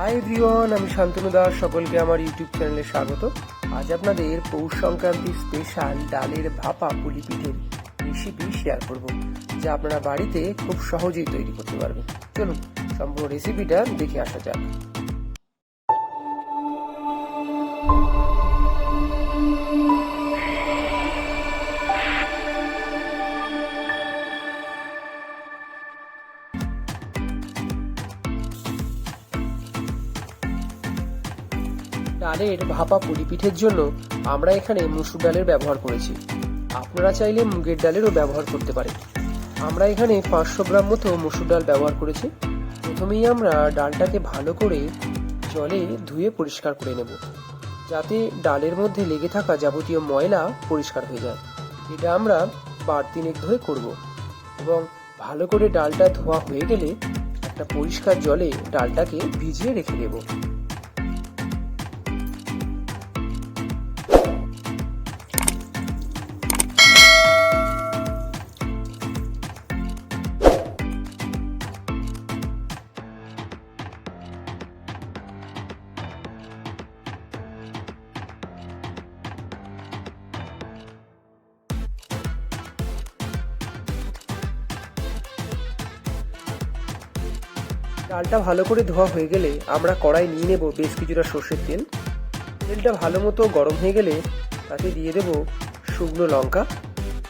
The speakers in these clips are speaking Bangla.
হাই এভরিওয়ান আমি শান্তনু দাস, সকলকে আমার ইউটিউব চ্যানেলে স্বাগত। আজ আপনাদের পৌষ সংক্রান্তি স্পেশাল ডালের ভাপা পুলি পিঠের রেসিপি শেয়ার করব, যা আপনারা বাড়িতে খুব সহজেই তৈরি করতে পারবেন। চলুন, সম্পূর্ণ রেসিপিটা দেখে আসা যাক। ডালের ভাপা পুলি পিঠের জন্য আমরা এখানে মুসুর ডালের ব্যবহার করেছি। আপনারা চাইলে মুগের ডালেরও ব্যবহার করতে পারেন। আমরা এখানে পাঁচশো গ্রাম মতো মুসুর ডাল ব্যবহার করেছি। প্রথমেই আমরা ডালটাকে ভালো করে জলে ধুয়ে পরিষ্কার করে নেব। যাতে ডালের মধ্যে লেগে থাকা যাবতীয় ময়লা পরিষ্কার হয়ে যায়। এটা আমরা বার তিনেক ধরে করব এবং ভালো করে ডালটা ধোয়া হয়ে গেলে একটা পরিষ্কার জলে ডালটাকে ভিজিয়ে রেখে দেবো। ডালটা ভালো করে ধোয়া হয়ে গেলে আমরা কড়াই নিয়ে নেব বেশ কিছুটা সর্ষের তেল। তেলটা ভালো মতো গরম হয়ে গেলে তাতে দিয়ে দেব শুকনো লঙ্কা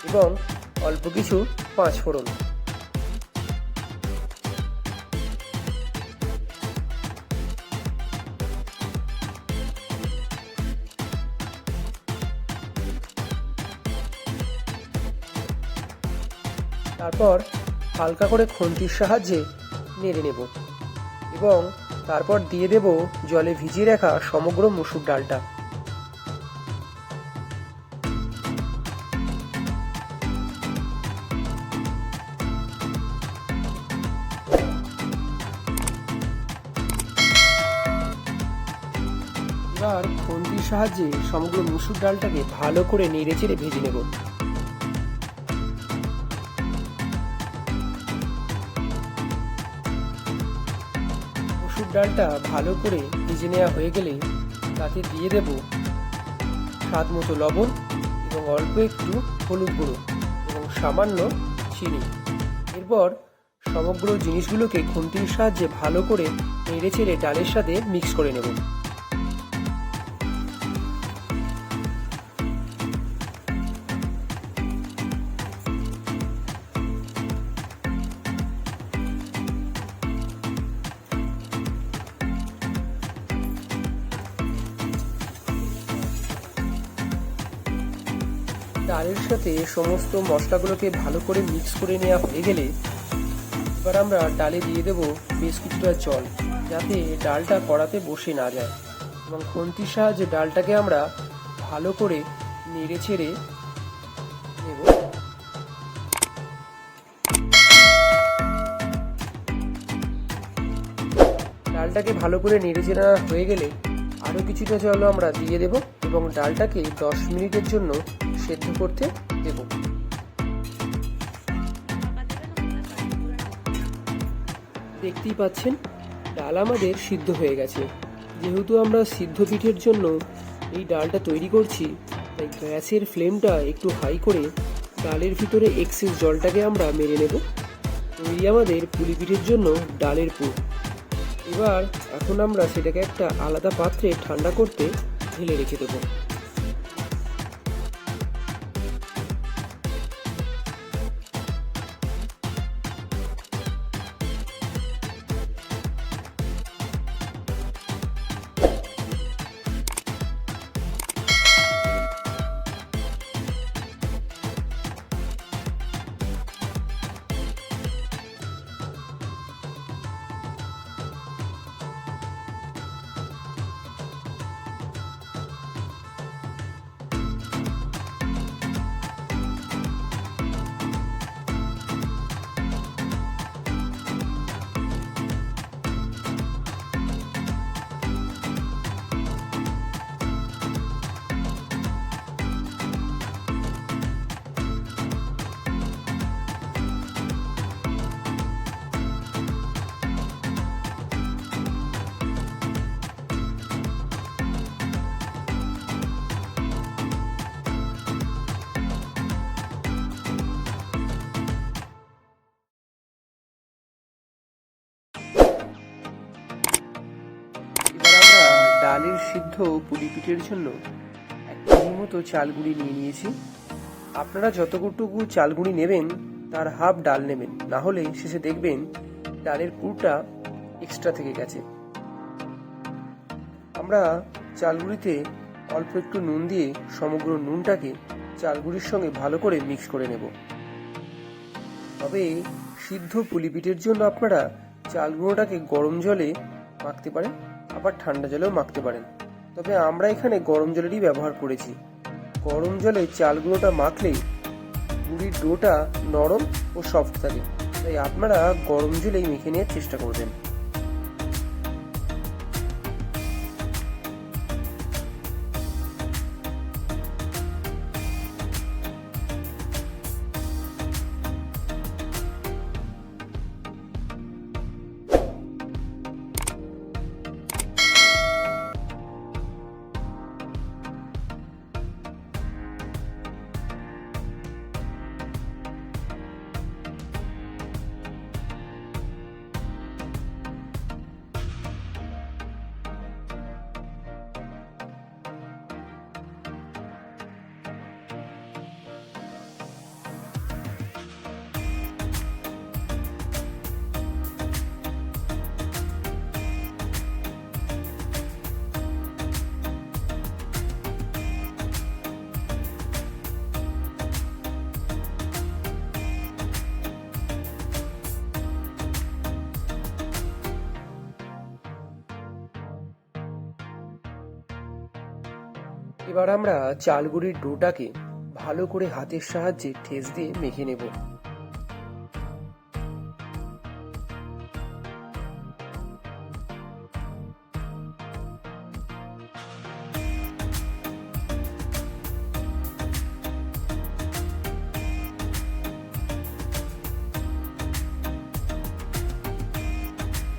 এবং অল্প কিছু পাঁচ ফোড়ন। তারপর হালকা করে খুন্তির সাহায্যে নেড়ে নেব। এবং তারপর দিয়ে দেব জলে ভিজিয়ে রাখা সমগ্র মুসুর ডালটা। এবার খুন্তির সাহায্যে সমগ্র মুসুর ডালটাকে ভালো করে নেড়ে চেড়ে ভেজে নেব। মসুর ডালটা ভালো করে ভেজে নেওয়া হয়ে গেলে তাতে দিয়ে দেব স্বাদ মতো লবণ এবং অল্প একটু হলুদ গুঁড়ো এবং সামান্য চিনি। এরপর সমগ্র জিনিসগুলোকে খুন্তির সাহায্যে ভালো করে নেড়ে ছেড়ে ডালের সাথে মিক্স করে নেব। সাথে সমস্ত মশলাগুলোকে ভালো করে মিক্স করে নেওয়া হয়ে গেলে এবার আমরা ডালে দিয়ে দেব বেশ কিছুটা জল, যাতে ডালটা কড়াতে বসে না যায়। এবং খুন্তির সাহায্যে ডালটাকে আমরা ভালো করে নেড়ে ছেড়ে নেব। ডালটাকে ভালো করে নেড়ে চেড়া হয়ে গেলে আরও কিছুটা জল আমরা দিয়ে দেব এবং ডালটাকে দশ মিনিটের জন্য সেদ্ধ করতে দেব। দেখতেই পাচ্ছেন, ডাল আমাদের সিদ্ধ হয়ে গেছে। যেহেতু আমরা সিদ্ধ পিঠের জন্য এই ডালটা তৈরি করছি, তাই গ্যাসের ফ্লেমটা একটু হাই করে ডালের ভিতরে এক্সেস জলটাকে আমরা মেরে নেব। তৈরি আমাদের পুলি পিঠের জন্য ডালের পুর। এবার এখন আমরা সেটাকে একটা আলাদা পাত্রে ঠান্ডা করতে ঢেলে রেখে দেবো। ডালের সিদ্ধ পুলি পিঠের জন্য এক মতো চাল গুঁড়ি নিয়ে নিয়েছি। আপনারা যতটুকু চাল গুঁড়ি নেবেন, তার হাফ ডাল নেবেন। না হলে শেষে দেখবেন ডালের পুরটা এক্সট্রা থেকে গেছে। আমরা চালগুড়িতে অল্প একটু নুন দিয়ে সমগ্র নুনটাকে চালগুড়ির সঙ্গে ভালো করে মিক্স করে নেব। তবে সিদ্ধ পুলি পিঠের জন্য আপনারা চাল গুঁড়োটাকে গরম জলে মাখতে পারেন। আবার ঠান্ডা জলেও মাখতে পারেন। তবে আমরা এখানে গরম জলেরই ব্যবহার করেছি। গরম জলে চালগুলোটা মাখলে গুড়ির ডোটা নরম ও সফট থাকে। তাই আপনারা গরম জলেই মেখে নেওয়ার চেষ্টা করবেন। এবার আমরা চালগুড়ির ডোটাকে ভালো করে হাতের সাহায্যে ঠেস দিয়ে মেখে নেব।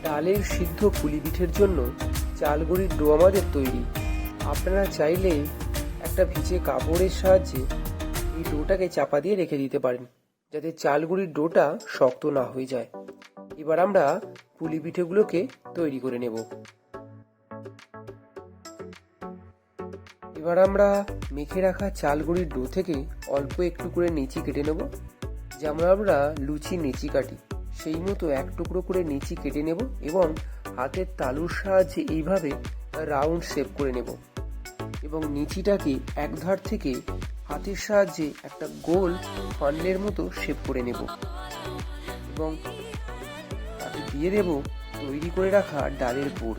ডালের সিদ্ধ পুলি পিঠের জন্য চালগুড়ির ডো আমাদের তৈরি। আপনারা চাইলে একটা ভিজে কাপড়ের সাহায্যে এই ডোটাকে চাপা দিয়ে রেখে দিতে পারেন, যাতে চালগুড়ির ডোটা শক্ত না হয়ে যায়। এবার আমরা পুলি পিঠেগুলোকে তৈরি করে নেব। এবার আমরা মেখে রাখা চালগুড়ির ডো থেকে অল্প একটু করে নিচি কেটে নেব, যেমন আমরা লুচি নিচি কাটি, সেই মতো এক টুকরো করে নিচি কেটে নেব এবং হাতের তালুর সাহায্যে এইভাবে রাউন্ড শেপ করে নেব। এবং নিচিটাকে এক ধার থেকে হাতের সাহায্যে একটা গোল ফান্ডের মতো শেপ করে নেব এবং তাতে দিয়ে দেব তৈরি করে রাখা ডালের পুর।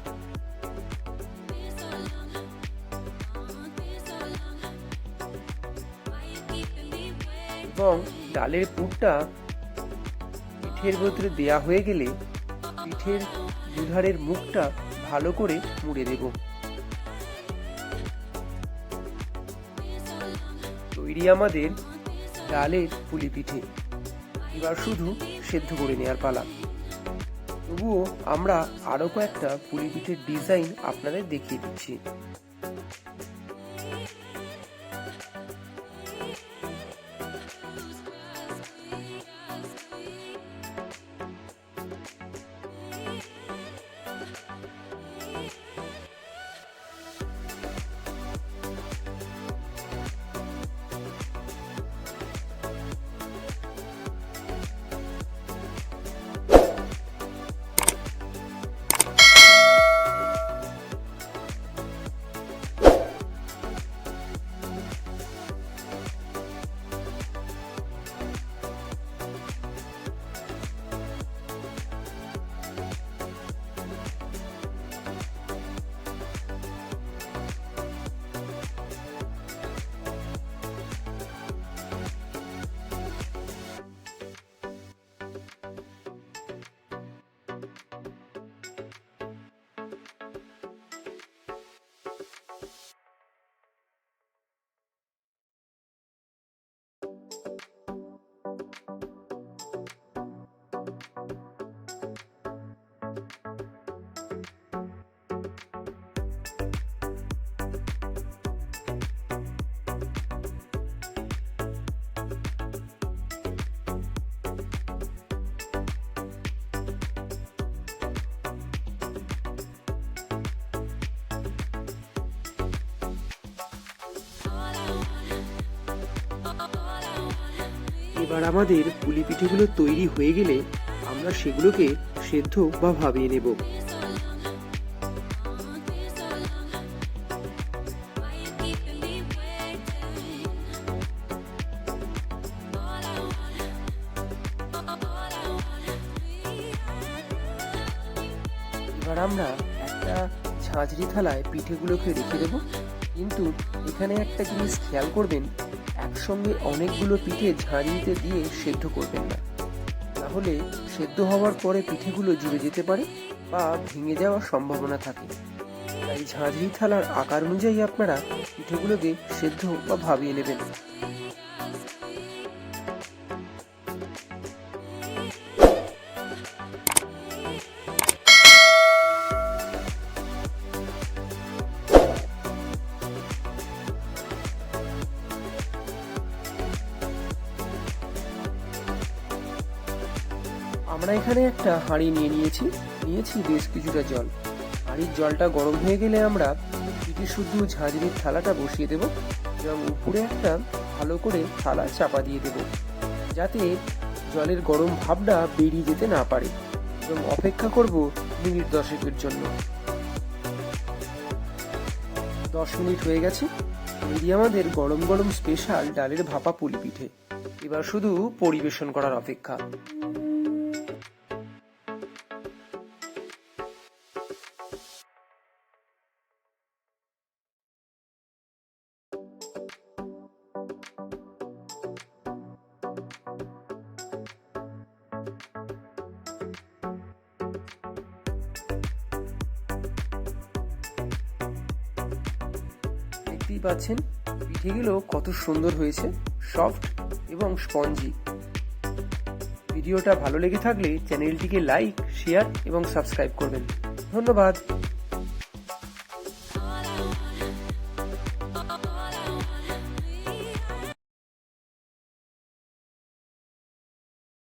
এবং ডালের পুরটা পিঠের ভেতরে দেয়া হয়ে গেলে পিঠের দুধারের মুখটা ভালো করে মুড়ে দেব। তৈরি আমাদের ডালের পুলি পিঠে এবার শুধু সেদ্ধ করে নেওয়ার পালা। তবুও আমরা আরও কয়েকটা পুলি পিঠের ডিজাইন আপনাদের দেখিয়ে দিচ্ছি। এবার আমাদের পুলি পিঠেগুলো তৈরি হয়ে গেলে আমরা সেগুলোকে সেদ্ধ বা ভাবিয়ে নেব। এবার আমরা একটা ঝাঁঝরি থালায় পিঠেগুলোকে রেখে দেব। কিন্তু এখানে একটা জিনিস খেয়াল করবেন একসঙ্গে অনেকগুলো পিঠে ঝাঁঝরিতে দিয়ে সেদ্ধ করবেন না। তাহলে সেদ্ধ হওয়ার পরে পিঠেগুলো জুড়ে যেতে পারে বা ভেঙে যাওয়ার সম্ভাবনা থাকে। তাই ঝাঁঝরি থালার আকার অনুযায়ী আপনারা পিঠেগুলোকে সেদ্ধ বা ভাবিয়ে নেবেন। এখানে একটা হাঁড়ি নিয়ে নিয়েছি। নিয়েছি বেশ কিছুটা জল। হাঁড়ির জলটা গরম হয়ে গেলে আমরা পিঠে শুদ্ধ ঝাঁঝরির থালাটা বসিয়ে দেব এবং উপরে একটা ভালো করে থালা চাপা দিয়ে দেব যাতে জলের গরম ভাবটা বেরিয়ে যেতে না পারে এবং অপেক্ষা করব মিনিট দশেকের জন্য। দশ মিনিট হয়ে গেছে। তৈরি আমাদের গরম গরম স্পেশাল ডালের ভাপা পুলি পিঠে। এবার শুধু পরিবেশন করার অপেক্ষা। দেখতেই পাচ্ছেন, পিঠেগুলো কত সুন্দর হয়েছে সফট এবং স্পঞ্জি ভিডিওটা ভালো লেগে থাকলে চ্যানেলটিকে লাইক শেয়ার এবং সাবস্ক্রাইব করবেন। ধন্যবাদ।